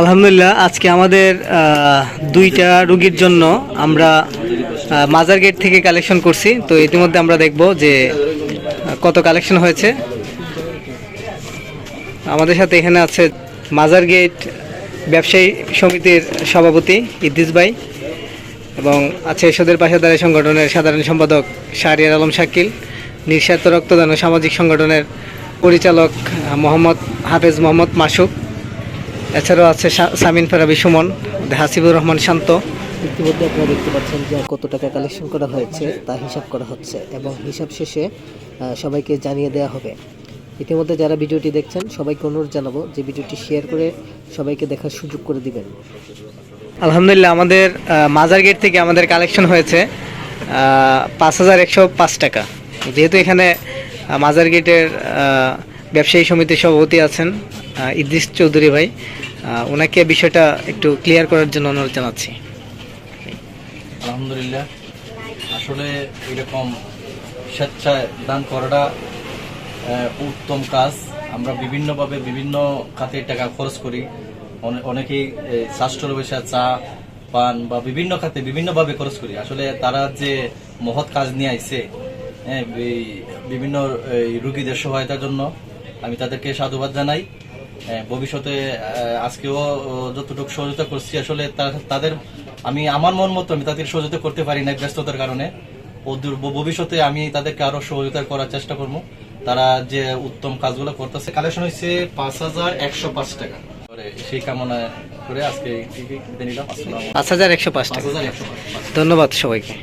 আলহামদুলিল্লাহ, আজকে আমাদের দুইটা রুগীর জন্য আমরা মাজার গেট থেকে কালেকশন করছি। তো ইতিমধ্যে আমরা দেখব যে কত কালেকশন হয়েছে। আমাদের সাথে এখানে আছে মাজার গেট ব্যবসায়ী সমিতির সভাপতি ইদ্দিস ভাই এবং আছে এসদের পাশাদারি সংগঠনের সাধারণ সম্পাদক শাহরিয়ার আলম শাকিল, নিঃস্বার্থ রক্তদান ও সামাজিক সংগঠনের পরিচালক মোহাম্মদ হাফেজ মোহাম্মদ মাসুক। এছাড়াও আছে সামিন ফেরাবি সুমন হাসিবুর রহমান শান্ত। ইতিমধ্যে আপনারা দেখতে পাচ্ছেন যে কত টাকা কালেকশন করা হয়েছে তা হিসাব করা হচ্ছে এবং হিসাব শেষে সবাইকে জানিয়ে দেওয়া হবে। ইতিমধ্যে যারা ভিডিওটি দেখছেন সবাইকে অনুরোধ জানাব যে ভিডিওটি শেয়ার করে সবাইকে দেখার সুযোগ করে দিবেন। আলহামদুলিল্লাহ আমাদের মাজার গেট থেকে আমাদের কালেকশন হয়েছে পাঁচ হাজার একশো পাঁচ টাকা। যেহেতু এখানে মাজার গেটের ব্যবসায়ী সমিতির সভাপতি আছেন ইদ্রিস চৌধুরী ভাই। ওনাকে বিষয়টা একটু ক্লিয়ার করার জন্য অনুরোধ জানাচ্ছি। আলহামদুলিল্লাহ। আসলে এরকম স্বেচ্ছায় দান করাটা উত্তম কাজ। আমরা বিভিন্নভাবে বিভিন্ন খাতে টাকা খরচ করি। অনে- অনেকেই স্বাস্থ্য ব্যবসা চা পান বা বিভিন্ন খাতে বিভিন্নভাবে খরচ করি। আসলে তারা যে মহৎ কাজ নিয়ে আইছে হ্যাঁ, বিভিন্ন রুগীদের সহায়তার জন্য আমি তাদেরকে সাধুবাদ জানাই। ভবিষ্যতে আজকেও যতটুকু সহযোগিতা করছি আসলে তাদের আমি আমার মন মতো আমি তাদের সহযোগিতা করতে পারি না ব্যস্ততার কারণে। ভবিষ্যতে আমি তাদেরকে আরও সহযোগিতা করার চেষ্টা করব। তারা যে উত্তম কাজগুলো করতেছে কালেকশন হয়েছে পাঁচ হাজার একশো পাঁচ টাকা। সেই কামনা করে আজকে পাঁচ হাজার একশো পাঁচ টাকা। ধন্যবাদ সবাইকে।